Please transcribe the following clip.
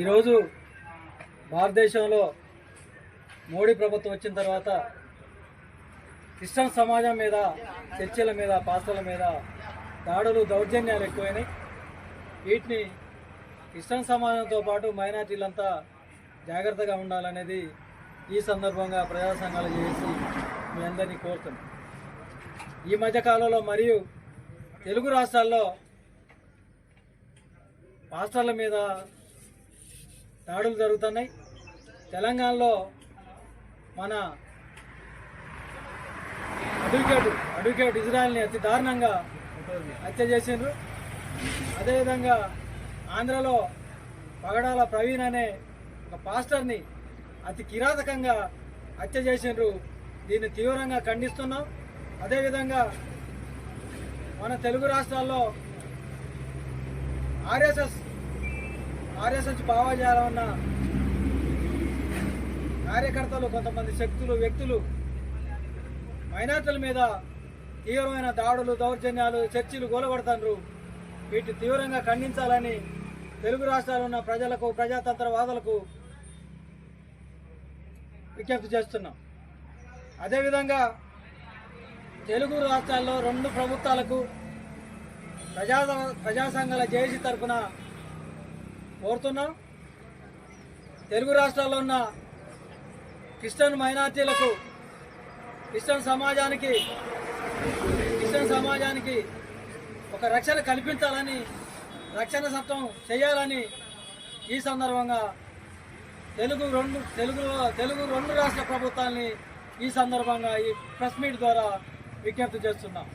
ఈరోజు భారతదేశంలో మోడీ ప్రభుత్వం వచ్చిన తర్వాత క్రిస్టియన్ సమాజం మీద చర్చల మీద పాస్టర్ల మీద దాడులు దౌర్జన్యాలు ఎక్కువైనాయి. వీటిని క్రిస్టియన్ సమాజంతో పాటు మైనార్టీలంతా జాగ్రత్తగా ఉండాలనేది ఈ సందర్భంగా ప్రజా సంఘాలు చేసి మీ అందరినీ కోరుతున్నాం. ఈ మధ్య కాలంలో మరియు తెలుగు రాష్ట్రాల్లో పాస్టర్ల మీద దాడులు జరుగుతున్నాయి. తెలంగాణలో మన అడ్వకేట్ అడ్వకేట్ ఇజ్రాయల్ని అతి దారుణంగా హత్య చేసిండ్రు. అదేవిధంగా ఆంధ్రలో పగడాల ప్రవీణ్ అనే ఒక పాస్టర్ని అతి కిరాతకంగా హత్య చేసిండ్రు. దీన్ని తీవ్రంగా ఖండిస్తున్నాం. అదేవిధంగా మన తెలుగు రాష్ట్రాల్లో ఆర్ఎస్ఎస్ ఆర్ఎస్ఎస్ భావజాలం ఉన్న కార్యకర్తలు కొంతమంది శక్తులు వ్యక్తులు మైనార్టీల మీద తీవ్రమైన దాడులు దౌర్జన్యాలు చర్చిలు గోలగొడతాండ్రు. వీటిని తీవ్రంగా ఖండించాలని తెలుగు రాష్ట్రాలు ఉన్న ప్రజలకు ప్రజాతంత్రవాదులకు విజ్ఞప్తి చేస్తున్నాం. అదేవిధంగా తెలుగు రాష్ట్రాల్లో రెండు ప్రభుత్వాలకు ప్రజా ప్రజా సంఘాల జేసీ తరఫున కోరుతున్నాం. తెలుగు రాష్ట్రాల్లో ఉన్న క్రిస్టియన్ మైనార్టీలకు క్రిస్టియన్ సమాజానికి క్రిస్టియన్ సమాజానికి ఒక రక్షణ కల్పించాలని రక్షణ చట్టం చేయాలని ఈ సందర్భంగా తెలుగు రెండు తెలుగు తెలుగు రెండు రాష్ట్ర ప్రభుత్వాన్ని ఈ సందర్భంగా ఈ ప్రెస్ మీట్ ద్వారా విజ్ఞప్తి చేస్తున్నాం.